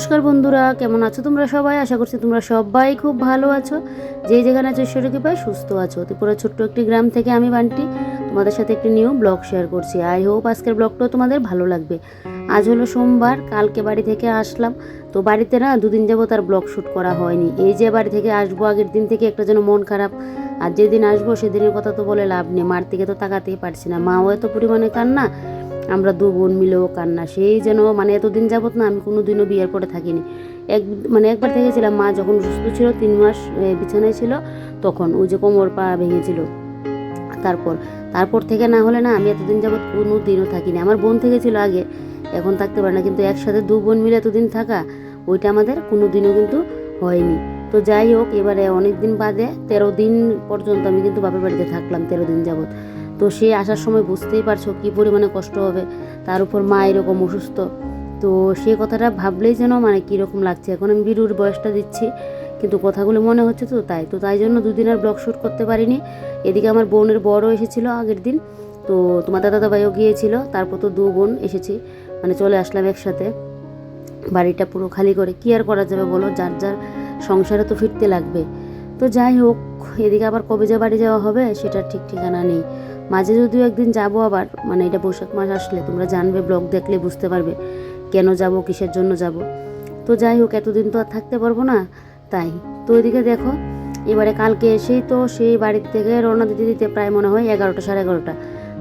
নমস্কার বন্ধুরা, কেমন আছো তোমরা সবাই? আশা করছি তোমরা সবাই খুব ভালো আছো। যে যেখানে আছো ঈশ্বরকে পাই সুস্থ আছো। ত্রিপুরা ছোট্ট একটি গ্রাম থেকে আমি বান্টি, তোমাদের সাথে একটি নিউ ব্লগ শেয়ার করছি। আই হোপ আজকের ব্লগটাও তোমাদের ভালো লাগবে। আজ হলো সোমবার, কালকে বাড়ি থেকে আসলাম। তো বাড়িতে না দুদিন যাব তার ব্লগ শ্যুট করা হয়নি। এই যে বাড়ি থেকে আসব, আগের দিন থেকে একটা যেন মন খারাপ। আর যেদিন আসব, সেদিনের কথা তো বলে লাভ নেই। মার থেকে তো তাকাতেই পারছি না। মাও এত পরিমাণে কান্না। আমরা দু বোন মিলেও কান্না। সেই যেন মানে এতদিন যাবত না আমি কোনো দিনও বিয়ের পরে থাকিনি। এক মানে একবার থেকেছিলাম, মা যখন সুস্থ ছিল, তিন মাস বিছানায় ছিল, তখন ওই যে কোমর পা ভেঙেছিল। তারপর তারপর থেকে না হলে না আমি এতদিন যাবৎ কোনো দিনও থাকিনি। আমার বোন থেকে ছিল আগে, এখন থাকতে পারে না, কিন্তু একসাথে দু বোন মিলে এতদিন থাকা, ওইটা আমাদের কোনো দিনও কিন্তু হয়নি। তো যাই হোক, এবারে অনেক দিন বাদে তেরো দিন পর্যন্ত আমি কিন্তু বাপের বাড়িতে থাকলাম, তেরো দিন যাবত তো সে আসার সময় বুঝতেই পারছ কী পরিমাণে কষ্ট হবে। তার উপর মা এরকম অসুস্থ। তো সে কথাটা ভাবলেই যেন মানে কীরকম লাগছে। এখন আমি বিরুর বয়সটা দিচ্ছি, কিন্তু কথাগুলো মনে হচ্ছে তো তাই। তো তাই জন্য দুদিন আর ব্লগ শ্যুট করতে পারিনি। এদিকে আমার বোনের বড় এসেছিল আগের দিন। তো তোমার দাদা ভাইও গিয়েছিল, তারপর তো দু বোন এসেছি। মানে চলে আসলাম একসাথে। বাড়িটা পুরো খালি করে। কি আর করা যাবে বলো? যার যার সংসারে তো ফিরতে লাগবে। তো যাই হোক, এদিকে আবার কবে যে বাড়ি যাওয়া হবে সেটা ঠিক ঠিকানা নেই। মাঝে যদিও একদিন যাব আবার মানে এটা বৈশাখ মাস আসলে, তোমরা জানবে, ব্লগ দেখলে বুঝতে পারবে কেন যাব, কিসের জন্য যাব। তো যাই হোক, এতদিন তো আর থাকতে পারব না, তাই। তো এদিকে দেখো, এবারে কালকে এসেই তো সেই বাড়ির থেকে রওনা দিতে দিতে প্রায় মনে হয় এগারোটা, সাড়ে এগারোটা।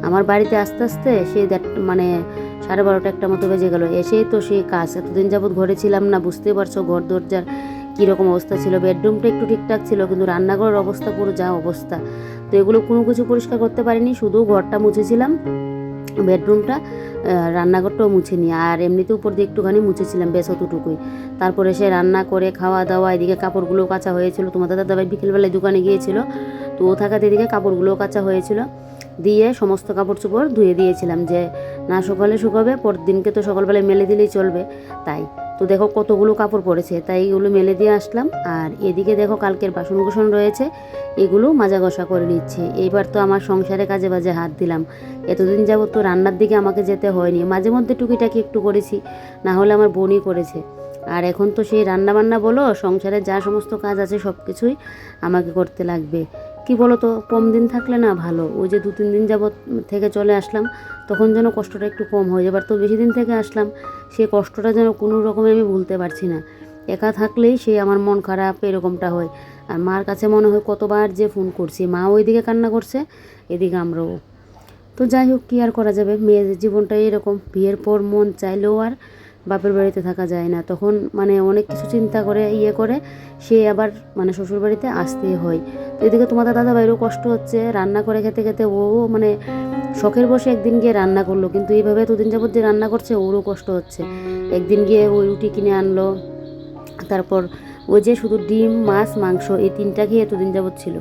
আমার বাড়িতে আস্তে আস্তে সেই মানে সাড়ে বারোটা একটা মতো বেজে গেল। এসেই তো সেই কাজ, এতদিন যাবৎ ঘরে ছিলাম না, বুঝতেই পারছ, ঘর দরজার কীরকম অবস্থা ছিল? বেডরুমটা একটু ঠিকঠাক ছিল, কিন্তু রান্নাঘরের অবস্থা পুরো যা অবস্থা। তো এগুলো কোনো কিছু পরিষ্কার করতে পারিনি, শুধু ঘরটা মুছেছিলাম, বেডরুমটা রান্নাঘরটাও মুছিনি। আর এমনিতে উপর দিয়ে একটুখানি মুছেছিলাম বেশ অতটুকুই। তারপরে সে রান্না করে, খাওয়া দাওয়া, এদিকে কাপড়গুলো কাঁচা হয়েছিল। তোমাদের দাদাভাই বিকেলবেলায় দোকানে গিয়েছিল, তো ও থাকাতে এদিকে কাপড়গুলোও কাঁচা হয়েছিল। দিয়ে সমস্ত কাপড় চোপড় ধুয়ে দিয়েছিলাম যে, না সকালে শুকাবে পরের দিনকে তো সকালবেলায় মেলে দিলেই চলবে, তাই। তো দেখো কতগুলো কাপড় পড়েছে তাই এগুলো মেলে দিয়ে আসলাম। আর এদিকে দেখো কালকের বাসন কুসন রয়েছে, এগুলো মাজা ঘষা করে নিচ্ছে। এইবার তো আমার সংসারে কাজে বাজে হাত দিলাম। এতদিন যাবত তো রান্নার দিকে আমাকে যেতে হয়নি। মাঝে মধ্যে টুকিটাকি একটু করেছি, না হলে আমার বোনই করেছে। আর এখন তো সেই রান্না বান্না বলো, সংসারে যা সমস্ত কাজ আছে সব কিছুই আমাকে করতে লাগবে। কি বলো তো কম দিন থাকলে না ভালো। ওই যে দু তিন দিন যাবৎ থেকে চলে আসলাম, তখন যেন কষ্টটা একটু কম হয়। এবার তো বেশি দিন থেকে আসলাম, সেই কষ্টটা যেন কোনো রকমে আমি ভুলতে পারছি না। একা থাকলেই সে আমার মন খারাপ এরকমটা হয়। আর মার কাছে মনে হয় কতবার যে ফোন করছি, মা ওইদিকে কান্না করছে, এদিকে আমরাও। তো যাই হোক, কী আর করা যাবে? মেয়েদের জীবনটা এরকম। বিয়ের পর মন চাইলেও আর বাপের বাড়িতে থাকা যায় না। তখন মানে অনেক কিছু চিন্তা করে ইয়ে করে সে আবার মানে শ্বশুর বাড়িতে আসতেই হয়। তো এদিকে তোমাদের দাদা ভাইয়েরও কষ্ট হচ্ছে, রান্না করে খেতে খেতে ও মানে শখের বসে একদিন গিয়ে রান্না করল। কিন্তু এইভাবে দুদিন যাবত যে রান্না করছে, ওরও কষ্ট হচ্ছে। একদিন গিয়ে ওই রুটি কিনে আনলো। তারপর ওই যে শুধু ডিম, মাছ, মাংস, এই তিনটা খেয়ে এতদিন যাবত ছিল।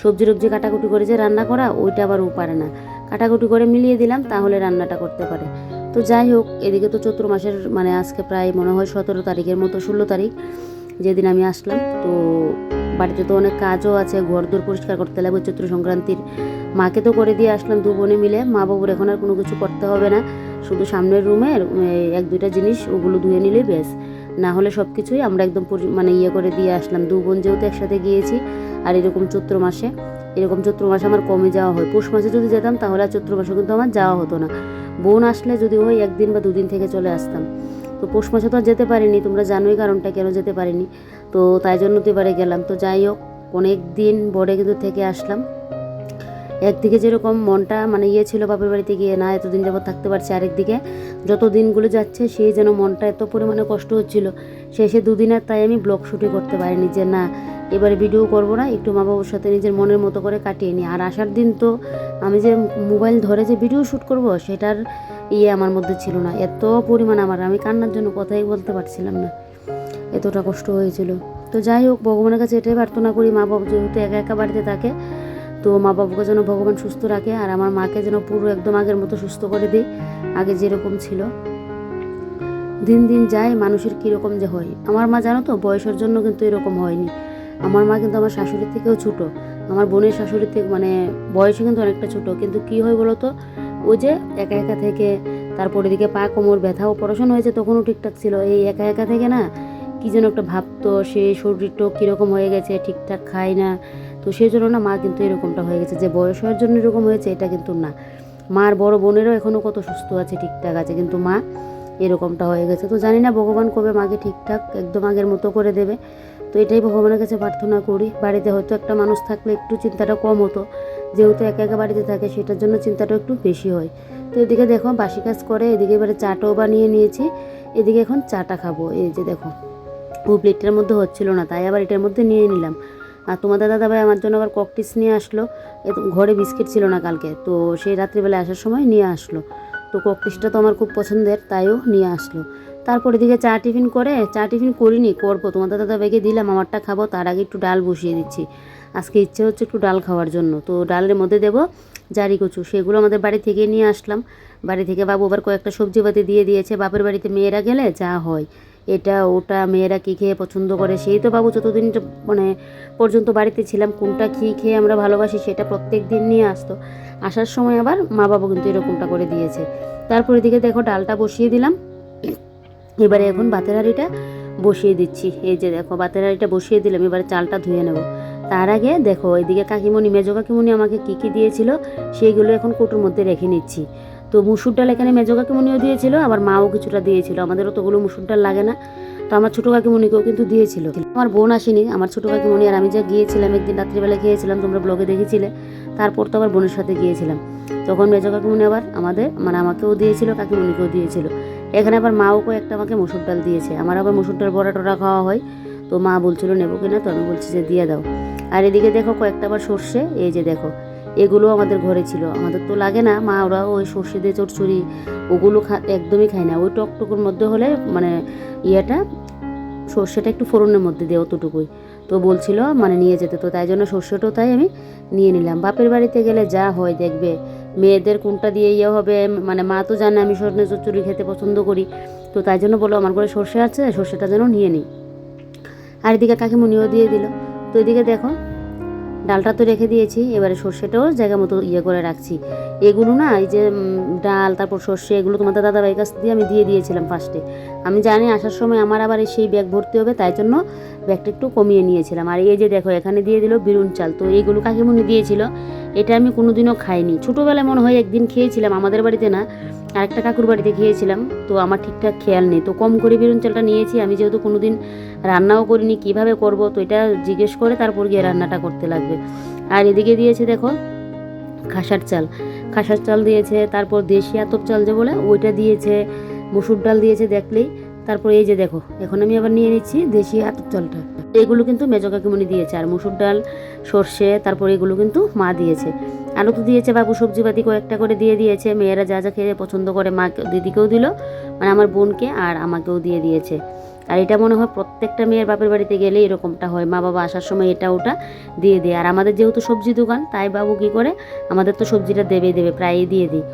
সবজি টবজি কাটাকুটি করে যে রান্না করা, ওইটা আবার ও পারে না। কাটাকুটি করে মিলিয়ে দিলাম, তাহলে রান্নাটা করতে পারে। তো যাই হোক, এদিকে তো চৈত্র মাসের মানে আজকে প্রায় মনে হয় সতেরো তারিখের মতো, ষোলো তারিখ যেদিন আমি আসলাম। তো বাড়িতে তো অনেক কাজও আছে ঘর দোর পরিষ্কার করতে লাগবে, চৈত্র সংক্রান্তির মাকে তো করে দিয়ে আসলাম দু বোনে মিলে। মা বাবুর এখন আর কোনো কিছু করতে হবে না, শুধু সামনের রুমের এক দুইটা জিনিস ওগুলো ধুয়ে নিলেই বেশ না হলে সব কিছুই আমরা একদম মানে ইয়ে করে দিয়ে আসলাম। দু বোন যেহেতু একসাথে গিয়েছি, আর এরকম চৈত্র মাসে, এরকম চৈত্র মাসে আমার কমে যাওয়া হয়। পৌষ মাসে যদি যেতাম তাহলে আর চৈত্র মাসে কিন্তু আমার যাওয়া হতো না। বোন আসলে যদি ওই একদিন বা দুদিন থেকে চলে আসতাম। তো পৌষ মাসে তো আর যেতে পারিনি, তোমরা জানোই কারণটা কেন যেতে পারিনি। তো তাই জন্য তো এবারে গেলাম। তো যাই হোক, অনেক দিন বড়ে কিন্তু থেকে আসলাম। একদিকে যেরকম মনটা মানে ইয়ে ছিল বাপের বাড়িতে গিয়ে, না, এতদিন যাবত থাকতে পারছি আরেকদিকে। যত দিনগুলো যাচ্ছে সেই যেন মনটা এত পরিমাণে কষ্ট হচ্ছিল। শেষে দুদিন আর তাই আমি ব্লগ শুটই করতে পারিনি যে, না, এবারে ভিডিও করব না, একটু মা বাবুর সাথে নিজের মনের মতো করে কাটিয়ে নিই আর আসার দিন তো আমি যে মোবাইল ধরে যে ভিডিও শ্যুট করব, সেটার ইয়ে আমার মধ্যে ছিল না। এত পরিমাণ আমার, আমি কান্নার জন্য কথাই বলতে পারছিলাম না। এতটা কষ্ট হয়েছিল। তো যাই হোক, ভগবানের কাছে এটাই প্রার্থনা করি মা বাবু যেহেতু একা একা বাড়িতে থাকে তো মা বাবুকে যেন ভগবান সুস্থ রাখে আর আমার মাকে যেন পুরো একদম আগের মতো সুস্থ করে দিই আগে যেরকম ছিল। দিন দিন যায়, মানুষের কীরকম যে হয়। আমার মা জানো তো, বয়সের জন্য কিন্তু এরকম হয়নি। আমার মা কিন্তু আমার শাশুড়ির থেকেও ছোটো। আমার বোনের শাশুড়ির থেকে মানে বয়সে কিন্তু অনেকটা ছোটো। কিন্তু কি হয় বলো তো ও যে একা একা থেকে তারপর এদিকে পা, কোমর ব্যথা অপারেশন হয়েছে তখনও ঠিকঠাক ছিল। এই একা একা থেকে না, কী যেন একটা ভাবতো সে শরীরটাও কীরকম হয়ে গেছে, ঠিকঠাক খায় না। তো সেই জন্য না মা কিন্তু এরকমটা হয়ে গেছে যে বয়স হওয়ার জন্য এরকম হয়েছে, এটা কিন্তু না। মার বড় বোনেরও এখনও কত সুস্থ আছে, ঠিকঠাক আছে, কিন্তু মা এরকমটা হয়ে গেছে। তো জানি না ভগবান কবে মাকে ঠিকঠাক একদম আগের মতো করে দেবে। তো এটাই ভগবানের কাছে প্রার্থনা করি। বাড়িতে হয়তো একটা মানুষ থাকলে একটু চিন্তাটা কম হতো। যেহেতু একা একা বাড়িতে থাকে, সেটার জন্য চিন্তাটা একটু বেশি হয়। তো এদিকে দেখো, বাসি কাজ করে, এদিকে এবারে চাটাও বানিয়ে নিয়েছি। এদিকে এখন চাটা খাব। এই যে দেখো, ও প্লেটটার মধ্যে হচ্ছিল না, তাই আবার এটার মধ্যে নিয়ে নিলাম। আর তোমাদের দাদা ভাই আমার জন্য আবার ককটিস নিয়ে আসলো। ঘরে বিস্কিট ছিল না কালকে, তো সেই রাত্রিবেলা আসার সময় নিয়ে আসলো। তো ককটিসটা তো আমার খুব পছন্দের, তাইও নিয়ে আসলো। তারপর এদিকে চা টিফিন করে, চা টিফিন করিনি, করব। তোমাদের দাদা ভাইকে দিলাম, আমারটা খাব, তার আগে একটু ডাল বসিয়ে দিচ্ছি। আজকে ইচ্ছে হচ্ছে একটু ডাল খাওয়ার জন্য, তো ডালের মধ্যে দেবো জারি কচু, সেগুলো আমাদের বাড়ি থেকে নিয়ে আসলাম। বাড়ি থেকে বাবু আবার কয়েকটা সবজি পাতি দিয়ে দিয়েছে, বাপের বাড়িতে মেয়েরা গেলে যা হয়। এটা, ওটা মেয়েরা কী খেয়ে পছন্দ করে? সেই তো বাবু যতদিন মানে পর্যন্ত বাড়িতে ছিলাম, কোনটা কী খেয়ে আমরা ভালোবাসি সেটা প্রত্যেক দিন নিয়ে আসতো। আসার সময় আবার মা বাবু কিন্তু এরকমটা করে দিয়েছে। তারপর এদিকে দেখো ডালটা বসিয়ে দিলাম। এবারে এখন বাতের হাঁড়িটা বসিয়ে দিচ্ছি। এই যে দেখো বাতের হাঁড়িটা বসিয়ে দিলাম, এবারে চালটা ধুয়ে নেব। তার আগে দেখো এদিকে কাকিমণি, মেজো কাকিমণি আমাকে কী কী দিয়েছিল, সেইগুলো এখন কোটোর মধ্যে রেখে নিচ্ছি। তো মুসুর ডাল এখানে মেজো কাকিমণিও দিয়েছিল, আবার মাও কিছুটা দিয়েছিল। আমাদেরও তোগুলো মুসুর ডাল লাগে না। তো আমার ছোটো কাকিমণিকেও কিন্তু দিয়েছিল। আমার বোন আসেনি, আমার ছোটো কাকিমণি আর আমি যা গিয়েছিলাম, একদিন রাত্রিবেলা গিয়েছিলাম, তোমরা ব্লগে দেখেছিলে। তারপর তো আবার বোনের সাথে গিয়েছিলাম। তখন মেজো কাকিমণি আবার আমাদের মানে আমাকেও দিয়েছিল কাকিমণিকেও দিয়েছিল। এখানে আবার মাও কয়েকটা আমাকে মুসুর ডাল দিয়েছে। আমার আবার মুসুর ডাল বড়া টড়া খাওয়া হয়। তো মা বলছিল, নেব কিনা? তো আমি বলছি যে, দিয়ে দাও। আর এদিকে দেখো কয়েকটা আবার সর্ষে, এই যে দেখো এগুলো আমাদের ঘরে ছিল। আমাদের তো লাগে না, মা ওরা ওই সর্ষে দিয়ে চটচড়ি ওগুলো খা, একদমই খায় না। ওই টকটুকুর মধ্যে হলে মানে ইয়েটা, সর্ষেটা একটু ফোড়নের মধ্যে দিয়ে অতটুকুই। তো বলছিল মানে নিয়ে যেতে। তো তাই জন্য সর্ষেটাও তাই আমি নিয়ে নিলাম। বাপের বাড়িতে গেলে যা হয় দেখবে। মেয়েদের কোনটা দিয়ে ইয়ে হবে মানে মা তো জানে আমি সর্ষে চচ্চড়ি খেতে পছন্দ করি। তো তাই জন্য বলো আমার ঘরে সর্ষে আছে, সর্ষেটা যেন নিয়ে নিই। আর এদিকে কাকিমুনিও দিয়ে দিল। তো এদিকে দেখো ডালটা তো রেখে দিয়েছি, এবারে সর্ষেটাও জায়গা মতো ইয়ে করে রাখছি। এগুলো না, এই যে ডাল, তারপর সর্ষে, এগুলো তোমাদের দাদাভাইয়ের কাছ দিয়ে আমি দিয়ে দিয়েছিলাম ফার্স্টে আমি জানি আসার সময় আমার আবার সেই ব্যাগ ভর্তি হবে, তাই জন্য ব্যাগটা একটু কমিয়ে নিয়েছিলাম। আর এই যে দেখো, এখানে দিয়ে দিল বিরুন চাল। তো এইগুলো কাকিমুনি দিয়েছিল। এটা আমি কোনোদিনও খাইনি। ছোটোবেলায় মনে হয় একদিন খেয়েছিলাম, আমাদের বাড়িতে না, আরেকটা কাকুর বাড়িতে খেয়েছিলাম, তো আমার ঠিকঠাক খেয়াল নেই। তো কম করে বেরুন চালটা নিয়েছি, আমি যেহেতু কোনোদিন রান্নাও করিনি, কীভাবে করব, তো এটা জিজ্ঞেস করে তারপর গিয়ে রান্নাটা করতে লাগবে। আর এদিকে দিয়েছে দেখো, খাসার চাল। খাসার চাল দিয়েছে, তারপর দেশি আতপ চাল যে বলে, ওইটা দিয়েছে, মুসুর ডাল দিয়েছে দেখলেই। তারপর এই যে দেখো, এখন আমি আবার নিয়ে নিচ্ছি দেশি আতপ চালটা এগুলো কিন্তু মেজো কাকিমণি দিয়েছে, আর মুসুর ডাল, সর্ষে, তারপর এগুলো কিন্তু মা দিয়েছে। আলু তো দিয়েছে বাবু, সবজিপাতি কয়েকটা করে দিয়ে দিয়েছে, মেয়েরা যা যা খেয়ে পছন্দ করে মা দিদিকেও দিল মানে আমার বোনকে আর আমাকেও দিয়ে দিয়েছে। আর এটা মনে হয় প্রত্যেকটা মেয়ের বাপের বাড়িতে গেলে এরকমটা হয়, মা বাবা আসার সময় এটা ওটা দিয়ে দেয়। আর আমাদের যেহেতু সবজি দোকান, তাই বাবু কী করে, আমাদের তো সবজিটা দেবেই দেবে, প্রায়ই দিয়ে দিই।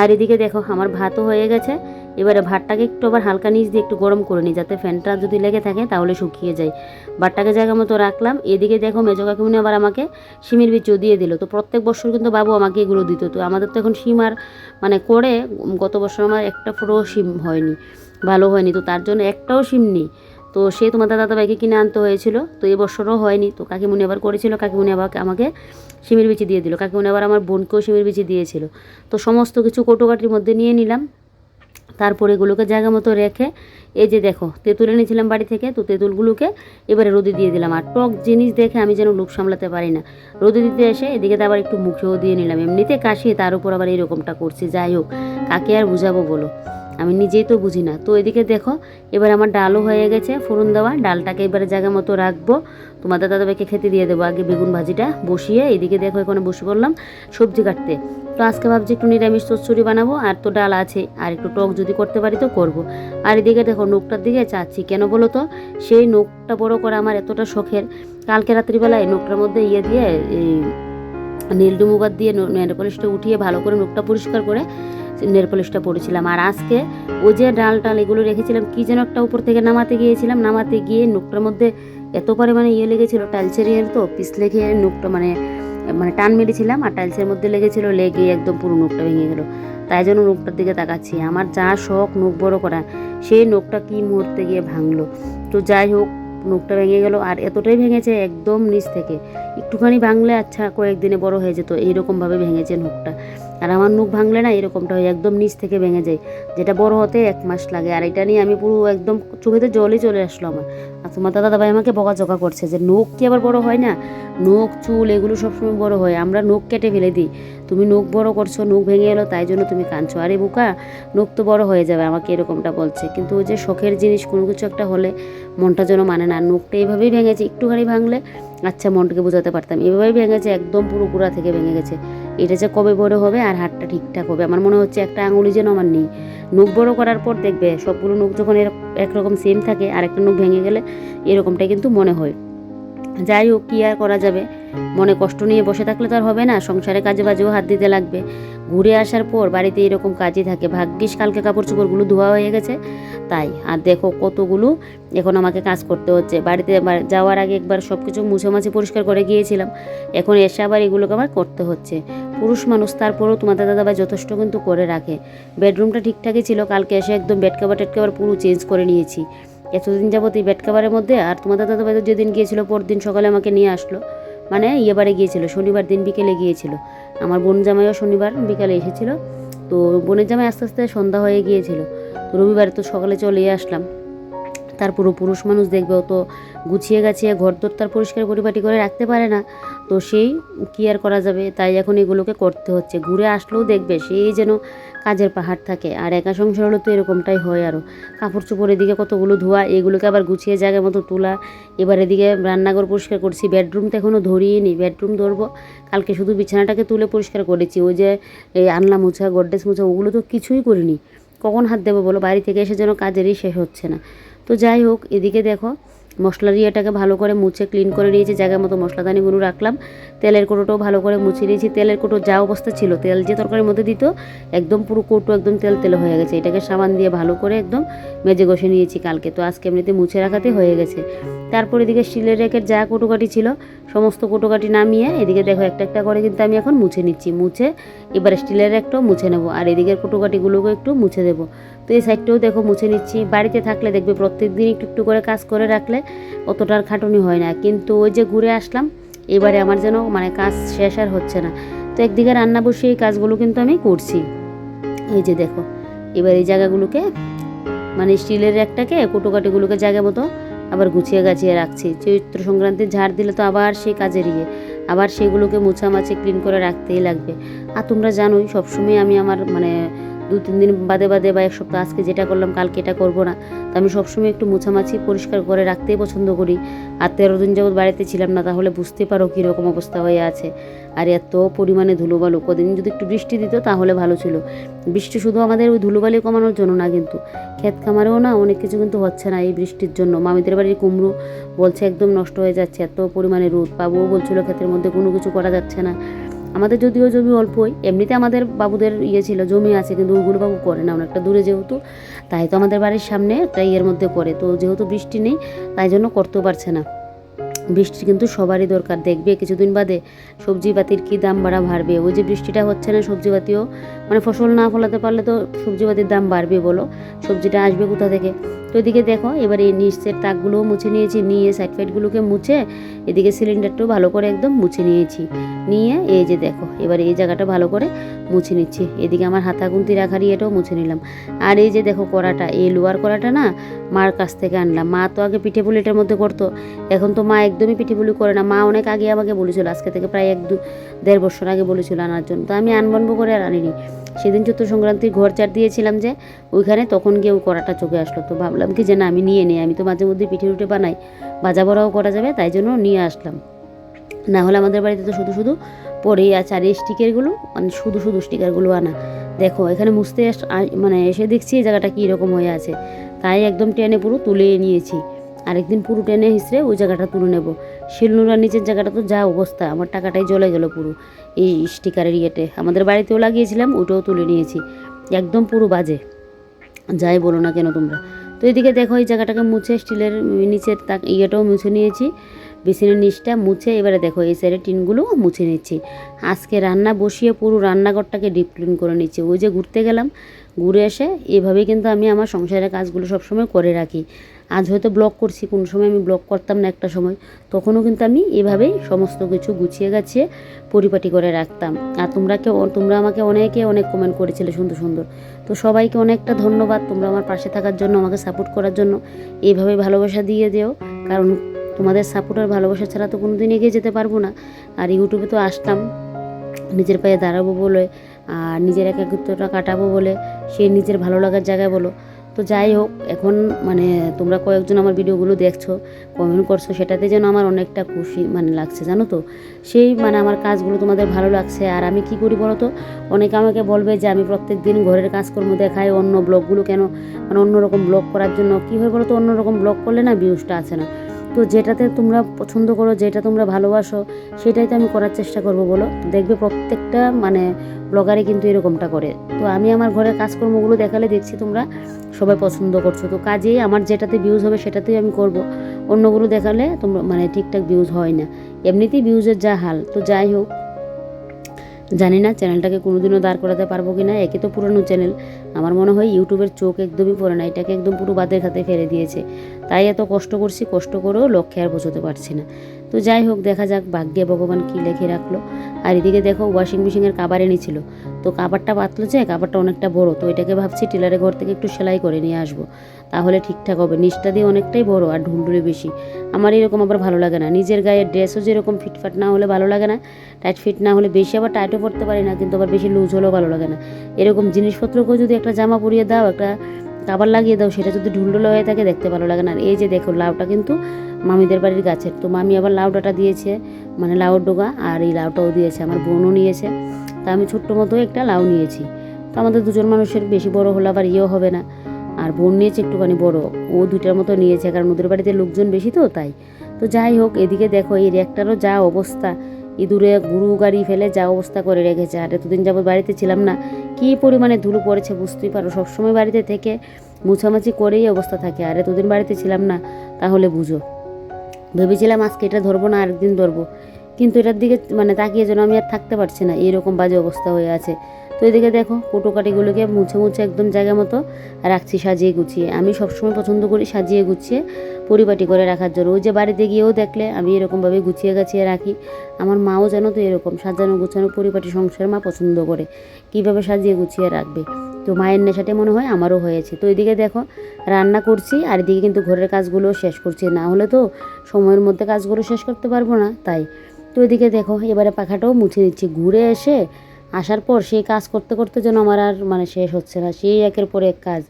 আর এদিকে দেখো, আমার ভাতও হয়ে গেছে এবারে ভাতটাকে একটু আবার হালকা নিচ দিয়ে একটু গরম করে নিই, যাতে ফ্যানটা যদি লেগে থাকে তাহলে শুকিয়ে যায়। ভাতটাকে জায়গা মতো রাখলাম। এদিকে দেখো মেজো কাকিমনি আবার আমাকে শিমের বিচও দিয়ে দিল। তো প্রত্যেক বছর কিন্তু বাবু আমাকে এগুলো দিত। তো আমাদের তো এখন শিম আর মানে করে গত বছর আমার একটা পুরো শিম হয়নি, ভালো হয়নি। তো তার জন্য একটাও সিম নেই। তো সে তোমাদের দাদাভাইকে কিনে আনতে হয়েছিল। তো এবছরও হয়নি। তো কাকিমুনি আবার করেছিল। কাকিমুনি আবার আমাকে শিমের বিচি দিয়ে দিল। কাকিমুনি আবার আমার বোনকেও শিমের বিচি দিয়েছিল। তো সমস্ত কিছু কোটোকাটির মধ্যে নিয়ে নিলাম। তারপরে এগুলোকে জায়গা মতো রেখে, এই যে দেখো, তেঁতুল এনেছিলাম বাড়ি থেকে, তো তেঁতুলগুলোকে এবারে রোদে দিয়ে দিলাম। আর টক জিনিস দেখে আমি যেন লোক সামলাতে পারি না। রোদে দিতে এসে এদিকে তো আবার একটু মুখেও দিয়ে নিলাম। এমনিতে কাশিয়ে তার উপর আবার এরকমটা করছি। যাই হোক, কাকে আর বুঝাবো বলো? আমি নিজেই তো বুঝি না। তো এদিকে দেখো, এবার আমার ডালও হয়ে গেছে, ফোড়ন দেওয়া। ডালটাকে এবারে জায়গা মতো রাখব। তোমাদের দাদাভাইকে খেতে দিয়ে দেবো আগে বেগুন ভাজিটা বসিয়ে। এদিকে দেখো, এখানে বসে পড়লাম সবজি কাটতে। তো আজকে ভাবছি একটু নিরামিষ চচ্চড়ি বানাবো, আর তো ডাল আছে, আর একটু টক যদি করতে পারি তো করব। আর এদিকে দেখো নোকটার দিকে চাচ্ছি। কেন বলো তো? সেই নোকটা বড় করা আমার এতটা শখের। কালকে রাত্রিবেলায় নোকটার মধ্যে ইয়ে দিয়ে, এই নীল ডুমুগার দিয়ে নেল পলিশটা উঠিয়ে ভালো করে নোকটা পরিষ্কার করে নেল পলিশটা পরেছিলাম। আর আজকে ওই যে ডাল টাল এগুলো রেখেছিলাম, কি যেন একটা উপর থেকে নামাতে গিয়েছিলাম, নামাতে গিয়ে নুকটার মধ্যে এত পরিমাণে ইয়ে লেগেছিলো, টাইলসের ইয়ে তো পিছলে খেয়ে নুকটা মানে মানে টান মেরেছিলাম, আর টাইলসের মধ্যে লেগেছিল, লেগে একদম পুরো নোকটা ভেঙে গেলো। তাই জন্য নোকটার দিকে তাকাচ্ছি। আমার যা শখ নোক বড় করা, সেই নোকটা কি মুহূর্তে গিয়ে ভাঙলো। তো যাই হোক নোকটা ভেঙে গেল আর এতটাই ভেঙেছে একদম নিচ থেকে। একটুখানি ভাঙলে আচ্ছা কয়েকদিনে বড় হয়ে যেত, এইরকমভাবে ভেঙেছে নোকটা আর আমার মুখ ভাঙলে না এরকমটা হয় একদম নিচ থেকে ভেঙে যায়। যেটা বড় হতে এক মাস লাগে, আর এটা নিয়ে আমি পুরো একদম চোখেতে জলই চলে আসলো আমার। আর তোমার দাদা দাদাভাই আমাকে বকাঝকা করছে যে নখ কি আবার বড় হয় না? নখ, চুল এগুলো সবসময় বড় হয়। আমরা নখ কেটে ফেলে দিই। তুমি নখ বড় করছ, নখ ভেঙে এলো, তাই জন্য তুমি কাঁদছো। আরে বোকা, নখ তো বড় হয়ে যাবে, আমাকে এরকমটা বলছে। কিন্তু ওই যে শখের জিনিস কোনো কিছু একটা হলে মনটা যেন মানে না। নখটা এইভাবেই ভেঙেছে, একটুখানি ভাঙলে আচ্ছা মনটাকে বোঝাতে পারতাম। এভাবেই ভেঙেছে, একদম পুরো গোড়া থেকে ভেঙে গেছে। এটা যে কবে বড় হবে আর হাতটা ঠিকঠাক হবে, আমার মনে হচ্ছে একটা আঙুলি যেন আমার নেই। নখ বড় করার পর দেখবে, সবগুলো নখ যখন একরকম সেম থাকে আর একটা নখ ভেঙে গেলে এরকমটাই কিন্তু মনে হয়। যাই হোক, কী আর করা যাবে? মনে কষ্ট নিয়ে বসে থাকলে তো আর হবে না, সংসারে কাজে বাজেও হাত দিতে লাগবে। ঘুরে আসার পর বাড়িতে এরকম কাজই থাকে। ভাগ্যিস কালকে কাপড় চোপড়গুলো ধোয়া হয়ে গেছে, তাই। আর দেখো কতগুলো এখন আমাকে কাজ করতে হচ্ছে। বাড়িতে যাওয়ার আগে একবার সব কিছু মুছামাছি পরিষ্কার করে গিয়েছিলাম। এখন এসে আবার এগুলোকে আমার করতে হচ্ছে। পুরুষ মানুষ তারপরেও তোমাদের দাদাভাই যথেষ্ট কিন্তু করে রাখে। বেডরুমটা ঠিকঠাকই ছিল, কালকে এসে একদম বেড কাভার টেড কাভার পুরো চেঞ্জ করে নিয়েছি। এতদিন যাবত এই বেড কাভারের মধ্যে আর তোমাদের দাদাভাই তো যেদিন গিয়েছিল পরদিন সকালে আমাকে নিয়ে আসলো। মানে ইয়েবারে গিয়েছিল, শনিবার দিন বিকেলে গিয়েছিল। আমার বোন জামাইও শনিবার বিকালে এসেছিল। তো বোনের জামাই আস্তে আস্তে সন্ধ্যা হয়ে গিয়েছিল। রবিবারে তো সকালে চলে আসলাম। তার পুরো পুরুষ মানুষ দেখবে, ও তো গুছিয়ে গাছিয়ে ঘর তার পরিষ্কার পরিপাটি করে রাখতে পারে না। তো সেই কি আর করা যাবে? তাই এখন এগুলোকে করতে হচ্ছে। ঘুরে আসলেও দেখবে সেই যেন কাজের পাহাড় থাকে। আর একা সংসার হলে তো এরকমটাই হয় আরও কাপড় চোপড় এদিকে কতগুলো ধোয়া, এগুলোকে আবার গুছিয়ে জায়গার মতো তোলা। এবার এদিকে রান্নাঘর পরিষ্কার করছি। বেডরুম তো এখনও ধরিয়ে নি। বেডরুম ধরবো। কালকে শুধু বিছানাটাকে তুলে পরিষ্কার করেছি। ওই যে, এই আনলা মোছা গড্ডেস মোছা, ওগুলো তো কিছুই করিনি। কখন হাত দেবো বলো? বাড়ি থেকে এসে যেন কাজেরই শেষ হচ্ছে না। তো যাই হোক, এদিকে দেখো মশলার ইয়েটাকে ভালো করে মুছে ক্লিন করে নিয়েছি, জায়গার মতো মশলাদানিগুলো রাখলাম। তেলের কোটোটাও ভালো করে মুছে নিয়েছি। তেলের কোটো যা অবস্থা ছিল, তেল যে তরকারির মধ্যে দিত, একদম পুরো কোটো, একদম তেল তেল হয়ে গেছে। এটাকে সাবান দিয়ে ভালো করে একদম মেজে ঘষে নিয়েছি কালকে। তো আজকে এমনিতে মুছে রাখাতে হয়ে গেছে। তারপর এদিকে স্টিলের রেকের যা কোটোকাটি ছিল, সমস্ত কোটোকাটি নামিয়ে এদিকে দেখো, একটা একটা করে কিন্তু আমি এখন মুছে নিচ্ছি। মুছে, এবার স্টিলের একটাও মুছে নেব। আর এদিকের কোটোকাটিগুলোকে একটু মুছে দেবো। তো এই সাইডটাও দেখো মুছে নিচ্ছি। বাড়িতে থাকলে দেখবে প্রত্যেক দিন একটু একটু করে কাজ করে রাখলে অতটা আর খাটুনি হয় না। কিন্তু ওই যে ঘুরে আসলাম, এবারে আমার যেন মানে কাজ শেষ আর হচ্ছে না। তো একদিকে রান্না বসিয়ে এই কাজগুলো কিন্তু আমি করছি। এই যে দেখো, এবার এই জায়গাগুলোকে মানে স্টিলের একটাকে, কুটোকাটিগুলোকে জায়গা মতো আবার গুছিয়ে গাছিয়ে রাখছি। চৈত্র সংক্রান্তির ঝাড় দিলে তো আবার সেই কাজের ইয়ে। আবার সেগুলোকে মোছামাছি ক্লিন করে রাখতেই লাগবে। আর তোমরা জানোই, সবসময় আমি আমার মানে দু তিন দিন বাদে বাদে বা এক সপ্তাহ আজকে যেটা করলাম, কালকে এটা করব না। তো আমি সবসময় একটু মোছামাছি পরিষ্কার করে রাখতেই পছন্দ করি। আর তেরো দিন যাবত বাড়িতে ছিলাম না, তাহলে বুঝতে পারো কীরকম অবস্থা হয়ে আছে। আর এত পরিমাণে ধুলোবালু, কদিন যদি একটু বৃষ্টি দিত তাহলে ভালো ছিল। বৃষ্টি শুধু আমাদের ওই ধুলোবালি কমানোর জন্য না কিন্তু, ক্ষেত খামারেও না অনেক কিছু কিন্তু হচ্ছে না এই বৃষ্টির জন্য। মামিদের বাড়ির কুমড়ো বলছে একদম নষ্ট হয়ে যাচ্ছে, এত পরিমাণে রোদ। বাবুও বলছিল ক্ষেতের মধ্যে কোনো কিছু করা যাচ্ছে না। আমাদের যদিও জমি অল্পই এমনিতে আমাদের বাবুদের ইয়ে ছিল, জমি আছে, কিন্তু ওইগুলো বাবু করে না, অনেকটা দূরে যেহেতু, তাই তো আমাদের বাড়ির সামনে একটা ইয়ের মধ্যে করে তো যেহেতু বৃষ্টি নেই, তাই জন্য করতেও পারছে না। বৃষ্টি কিন্তু সবারই দরকার, দেখবে কিছুদিন বাদে সবজি পাতির কী দাম বাড়া বাড়বে, ওই যে বৃষ্টিটা হচ্ছে না সবজি পাতিও মানে ফসল না ফলাতে পারলে তো সবজি পাতির দাম বাড়বে বলো, সবজিটা আসবে কোথা থেকে? তো এদিকে দেখো, এবার এই নিচের তাকগুলোও মুছে নিয়েছি। নিয়ে সাইড ফাইডগুলোকে মুছে এদিকে সিলিন্ডারটাও ভালো করে একদম মুছে নিয়েছি। নিয়ে এই যে দেখো, এবার এই জায়গাটা ভালো করে মুছে নিচ্ছি। এদিকে আমার হাতা গুনতি রাখার ইয়েটাও মুছে নিলাম। আর এই যে দেখো কড়াটা, এই লোয়ার কড়াটা না মার কাছ থেকে আনলাম। মা তো আগে পিঠে পুলি এটার মধ্যে করতো, এখন তো মা একদমই পিঠে পুলি করে না। মা অনেক আগে আমাকে বলেছিল, আজকে থেকে প্রায় এক দু দেড় বছর আগে বলেছিল আনার জন্য। তো আমি আনবানবো করে আর আনিনি। সেদিন চতুর সংক্রান্তির ঘর চার দিয়েছিলাম যে, ওইখানে তখন গিয়ে ওই কড়াটা চোখে আসলো। তো ভাবলাম কি যে না, আমি নিয়ে নিই, আমি তো মাঝে মধ্যে পিঠে উঠে বানাই, ভাজা বড়াও করা যাবে, তাই জন্য নিয়ে আসলাম। না হলে আমাদের বাড়িতে তো শুধু শুধু পরেই আছে, আর এই স্টিকারগুলো মানে শুধু শুধু স্টিকারগুলো আনা। দেখো, এখানে মুছতে মানে এসে দেখছি এই জায়গাটা কীরকম হয়ে আছে। তাই একদম টেনে পুরো তুলে নিয়েছি। আরেকদিন পুরো টেনে হিসড়ে ওই জায়গাটা তুলে নেব। শিলনোড়ার নিচের জায়গাটা তো যা অবস্থা, আমার টাকাটাই জ্বলে গেল পুরো। এই স্টিকারের ইয়েতে। আমাদের বাড়িতেও লাগিয়েছিলাম, ওটাও তুলে নিয়েছি। একদম পুরো বাজে। যাই বলো না কেন তোমরা। তো এদিকে দেখো, এই জায়গাটাকে মুছে স্টিলের নিচের তাক ইয়েটাও মুছে নিয়েছি। বেসিনের নিচটা মুছে, এবারে দেখো এই সাইডের টিনগুলো মুছে নিচ্ছি। আজকে রান্না বসিয়ে পুরো রান্নাঘরটাকে ডিপ ক্লিন করে নিচ্ছি। ওই যে ঘুরতে গেলাম, ঘুরে এসে এভাবেই কিন্তু আমি আমার সংসারের কাজগুলো সবসময় করে রাখি। আজ হয়তো ব্লগ করছি, কোন সময় আমি ব্লগ করতাম না একটা সময়, তখনও কিন্তু আমি এভাবেই সমস্ত কিছু গুছিয়ে গাছিয়ে পরিপাটি করে রাখতাম। আর তোমরা কেউ, তোমরা আমাকে অনেকে অনেক কমেন্ট করেছিলে সুন্দর সুন্দর। তো সবাইকে অনেকটা ধন্যবাদ তোমরা আমার পাশে থাকার জন্য, আমাকে সাপোর্ট করার জন্য। এইভাবে ভালোবাসা দিয়ে দিও, কারণ তোমাদের সাপোর্ট আর ভালোবাসা ছাড়া তো কোনো দিন এগিয়ে যেতে পারব না। আর ইউটিউবে তো আসতাম, নিজের পায়ে দাঁড়াবো বলে, আর নিজের একাকিত্বটা কাটাবো বলে, সে নিজের ভালো লাগার জায়গায় বলো। তো যাই হোক, এখন মানে তোমরা কয়েকজন আমার ভিডিওগুলো দেখছ কমেন্ট করছ, সেটাতে যেন আমার অনেকটা খুশি মানে লাগছে, জানো তো? সেই মানে আমার কাজগুলো তোমাদের ভালো লাগছে, আর আমি কি করি বলো তো? অনেকে আমাকে বলবে যে আমি প্রত্যেক দিন ঘরের কাজকর্ম দেখাই, অন্য ব্লগগুলো কেন? মানে অন্যরকম ব্লগ করার জন্য। কী হয় বলো তো? অন্যরকম ব্লগ করলে না ভিউজটা আছে না। তো যেটাতে তোমরা পছন্দ করো, যেটা তোমরা ভালোবাসো, সেটাই তো আমি করার চেষ্টা করব বলো। দেখবে প্রত্যেকটা মানে ব্লগারে কিন্তু এরকমটা করে। তো আমি আমার ঘরের কাজকর্মগুলো দেখালে দেখছি তোমরা সবাই পছন্দ করছ। তো কাজেই আমার যেটাতে ভিউজ হবে, সেটাতেই আমি করব। অন্যগুলো দেখালে তোমরা মানে ঠিকঠাক ভিউজ হয় না। এমনিতেই ভিউজের যা হাল। তো যাই হোক, জানি না চ্যানেলটাকে কোনোদিনও দাঁড় করাতে পারব কি না একে তো পুরনো চ্যানেল আমার মনে হয় ইউটিউবের চোখ একদমই পড়ে না। এটাকে একদম পুরো বাদের খাতে ফেলে দিয়েছে। তাই এত কষ্ট করছি, কষ্ট করেও লক্ষ্যে আর বোঝাতে পারছি না। তো যাই হোক, দেখা যাক ভাগ্যে ভগবান কী লেখে রাখল। আর এদিকে দেখো ওয়াশিং মেশিনের কাবার এনেছিল। তো কাবারটা পাতলো যে, কাবারটা অনেকটা বড়। তো এটাকে ভাবছি টেলারের ঘর থেকে একটু সেলাই করে নিয়ে আসব। তাহলে ঠিকঠাক হবে। নিচটা দিয়ে অনেকটাই বড় আর ঢুলঢুলি বেশি। আমার এরকম আবার ভালো লাগে না। নিজের গায়ের ড্রেসও যেরকম ফিটফাট না হলে ভালো লাগে না। টাইট ফিট না হলে বেশি আবার টাইটও পড়তে পারি না, কিন্তু আবার বেশি লুজ হলেও ভালো লাগে না। এরকম জিনিসপত্রকেও যদি একটা জামা পরিয়ে দাও, একটা কাবার লাগিয়ে দাও, সেটা যদি ঢুলঢুলো হয়ে থাকে দেখতে ভালো লাগে না। আর এই যে দেখো, লাউটা কিন্তু মামিদের বাড়ির গাছের। তো মামি আবার লাউ ডাটা দিয়েছে মানে লাউর ডোগা, আর এই লাউটাও দিয়েছে, আমার বোনও নিয়েছে। তা আমি ছোট্ট মতো একটা লাউ নিয়েছি। তো আমাদের দুজন মানুষের বেশি বড় হলে আবার ইয়েও হবে না। আর বোন নিয়েছে একটুখানি বড়, ও দুইটার মতো নিয়েছে, কারণ ওদের বাড়িতে লোকজন বেশি তো, তাই। তো যাই হোক, এদিকে দেখো, এই র্যাকটারও যা অবস্থা। ইঁদুরে গুরু গাড়ি ফেলে যা অবস্থা করে রেখেছে। আর এতদিন যাবত বাড়িতে ছিলাম না। কী পরিমাণে ধুলো পড়েছে বুঝতেই পারো। সবসময় বাড়িতে থেকে মুছামাছি করেই অবস্থা থাকে। আর এতদিন বাড়িতে ছিলাম না, তাহলে বুঝো। ভেবেছিলাম আজকে এটা ধরবো না, আরেকদিন ধরবো। কিন্তু এটার দিকে মানে তাকিয়ে যেন আমি আর থাকতে পারছি না। এরকম বাজে অবস্থা হয়ে আছে। তো এদিকে দেখো, কুটোকাটিগুলোকে মুছে মুছে একদম জায়গা মতো রাখছি সাজিয়ে গুছিয়ে। আমি সবসময় পছন্দ করি সাজিয়ে গুছিয়ে পরিপাটি করে রাখার জন্য। ওই যে বাড়িতে গিয়েও দেখলে আমি এরকমভাবে গুছিয়ে গাছিয়ে রাখি। আমার মাও যেন তো এরকম সাজানো গুছানো পরিপাটি সংসার মা পছন্দ করে, কীভাবে সাজিয়ে গুছিয়ে রাখবে? তো মায়ের নেশাটা মনে হয় আমারও হয়েছে। তো এদিকে দেখো, রান্না করছি আর এদিকে কিন্তু ঘরের কাজগুলো শেষ করছি। না হলে তো সময়ের মধ্যে কাজগুলো শেষ করতে পারব না, তাই। তো এদিকে দেখো, এবারে পাখাটাও মুছে নিচ্ছি। ঘুরে এসে আসার পর সেই কাজ করতে করতে যেন আমার আর মানে শেষ হচ্ছে না। সেই একের পর এক কাজ।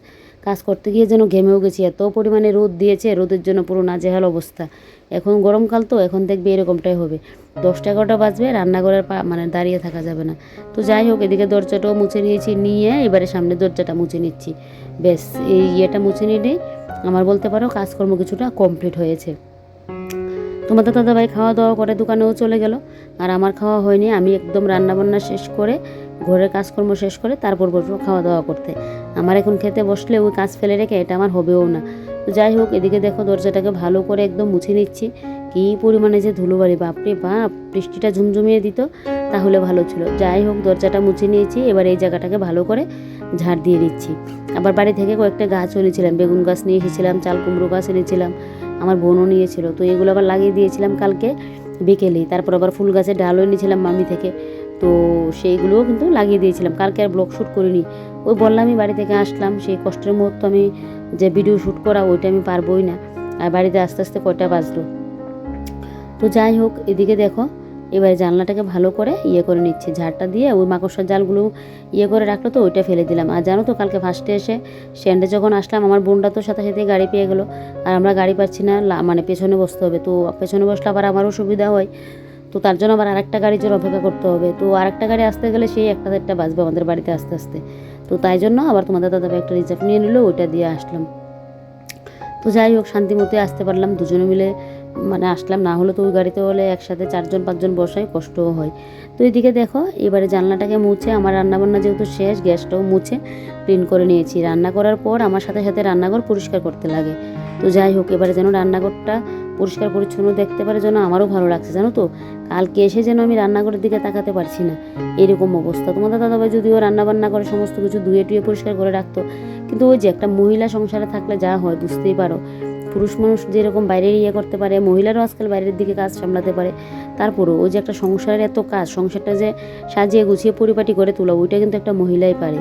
কাজ করতে গিয়ে যেন ঘেমেও গেছি। এত পরিমাণে রোদ দিয়েছে, রোদের জন্য পুরো নাজেহাল অবস্থা। এখন গরমকাল তো, এখন দেখবে এরকমটাই হবে। দশটা এগারোটা বাজবে, রান্নাঘরের পা মানে দাঁড়িয়ে থাকা যাবে না। তো যাই হোক, এদিকে দরজাটাও মুছে নিয়েছি, নিয়ে এবারে সামনে দরজাটা মুছে নিচ্ছি। বেশ এই ইয়েটা মুছে নিলেই আমার বলতে পারো কাজকর্ম কিছুটা কমপ্লিট হয়েছে। তোমাদের দাদাভাই খাওয়া দাওয়া করে দোকানেও চলে গেল। আর আমার খাওয়া হয়নি। আমি একদম রান্নাবান্না শেষ করে, ঘরের কাজকর্ম শেষ করে তারপর বসবো খাওয়া দাওয়া করতে। আমার এখন খেতে বসলে ওই কাজ ফেলে রেখে এটা আমার হবেও না। তো যাই হোক, এদিকে দেখো দরজাটাকে ভালো করে একদম মুছে নিচ্ছি। কী পরিমাণে যে ধুলোবাড়ি বাপরে বাপ! বৃষ্টিটা ঝুমঝুমিয়ে দিত, তাহলে ভালো ছিল। যাই হোক, দরজাটা মুছে নিয়েছি। এবার এই জায়গাটাকে ভালো করে ঝাড় দিয়ে দিচ্ছি। আবার বাড়ি থেকে কয়েকটা গাছও এনেছিলাম। বেগুন গাছ নিয়ে এসেছিলাম, চাল কুমড়ো গাছ এনেছিলাম। আমার বোনও নিয়েছিল। তো এগুলো আবার লাগিয়ে দিয়েছিলাম কালকে বিকেলেই। তারপর আবার ফুল গাছের ডালও নিয়েছিলাম মামি থেকে। তো সেইগুলোও কিন্তু লাগিয়ে দিয়েছিলাম। কালকে আর ব্লগ শ্যুট করিনি। ওই বললামই বাড়ি থেকে আসলাম। সেই কষ্টের মুহূর্ত আমি যে ভিডিও শ্যুট করা, ওইটা আমি পারবোই না। আর বাড়িতে আস্তে আস্তে কয়টা বাজলো। তো যাই হোক, এদিকে দেখো এবারে জানলাটাকে ভালো করে ইয়ে করে নিচ্ছি, ঝাড়টা দিয়ে ওই মাকড়সার জালগুলো ইয়ে করে রাখল তো ওইটা ফেলে দিলাম। আর জানো তো কালকে ফার্স্টে এসে স্ট্যান্ডে যখন আসলাম, আমার বোনটা তো সাথে সাথে গাড়ি পেয়ে গেলো। আর আমরা গাড়ি পাচ্ছি না মানে পেছনে বসতে হবে। তো পেছনে বসলে আবার আমারও সুবিধা হয়। তো তার জন্য আবার আরেকটা গাড়ির জন্য অপেক্ষা করতে হবে। তো আরেকটা গাড়ি আসতে গেলে সেই একটা দেড়টা বাজবে আমাদের বাড়িতে আস্তে আস্তে। তো তাই জন্য আবার তোমাদের দাদা একটা রিজার্ভ নিয়ে নিল, ওইটা দিয়ে আসলাম। তো যাই হোক শান্তি মতো আসতে পারলাম। দুজনে মিলে মানে আসলাম, না হলে তো ওই গাড়িতে হলে একসাথে চারজন, পাঁচজন বসায় কষ্টও হয়। তো এদিকে দেখো, এবারে জানলাটাকে মুছে, আমার রান্নাবান্না যেহেতু শেষ, গ্যাসটাও মুছে ক্লিন করে নিয়েছি। রান্না করার পর আমার সাথে সাথে রান্নাঘর পরিষ্কার করতে লাগে। তো যাই হোক, এবারে যেন রান্নাঘরটা পরিষ্কার পরিচ্ছন্ন দেখতে পারে, যেন আমারও ভালো লাগছে, জানো তো? কালকে এসে যেন আমি রান্নাঘরের দিকে তাকাতে পারছি না। এরকম অবস্থা। তোমাদের দাদাভাই যদিও রান্না বান্না করে, সমস্ত কিছু ধুয়ে টুয়ে পরিষ্কার করে রাখতো, কিন্তু ওই যে একটা মহিলা সংসারে থাকলে যা হয়, বুঝতেই পারো। পুরুষ মানুষ যেরকম বাইরের ইয়ে করতে পারে, মহিলারাও আজকাল বাইরের দিকে কাজ সামলাতে পারে। তারপরও ওই যে একটা সংসারের এত কাজ, সংসারটা যে সাজিয়ে গুছিয়ে পরিপাটি করে তোলা ওইটা কিন্তু একটা মহিলাই পারে।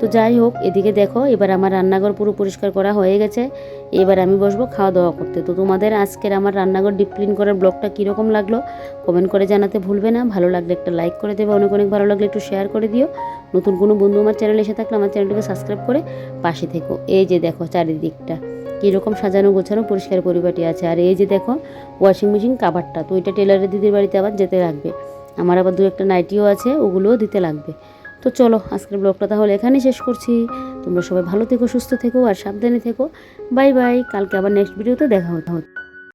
তো যাই হোক, এদিকে দেখো, এবার আমার রান্নাঘর পুরো পরিষ্কার করা হয়ে গেছে। এবার আমি বসবো খাওয়া দাওয়া করতে। তো তোমাদের আজকের আমার রান্নাঘর ডিপ ক্লিন করার ব্লগটা কীরকম লাগল? কমেন্ট করে জানাতে ভুলবে না। ভালো লাগলে একটা লাইক করে দেবে। অনেক অনেক ভালো লাগলে একটু শেয়ার করে দিও। নতুন কোনো বন্ধু আমার চ্যানেলে এসে থাকলে আমার চ্যানেলটাকে সাবস্ক্রাইব করে পাশে থেকো। এই যে দেখো চারিদিকটা। কীরকম সাজানো গোছানো পরিষ্কার পরিপাটি আছে। আর এই যে দেখো ওয়াশিং মেশিন কাভারটা তো ওইটা টেলারের দিদির বাড়িতে আবার যেতে লাগবে। আমার আবার দু একটা নাইটিও আছে, ওগুলোও দিতে লাগবে। তো চলো, আজকের ব্লগটা তাহলে এখানেই শেষ করছি। তোমরা সবাই ভালো থেকো, সুস্থ থেকো, আর সাবধানে থেকো। বাই বাই কালকে আবার নেক্সট ভিডিওতে দেখা হতে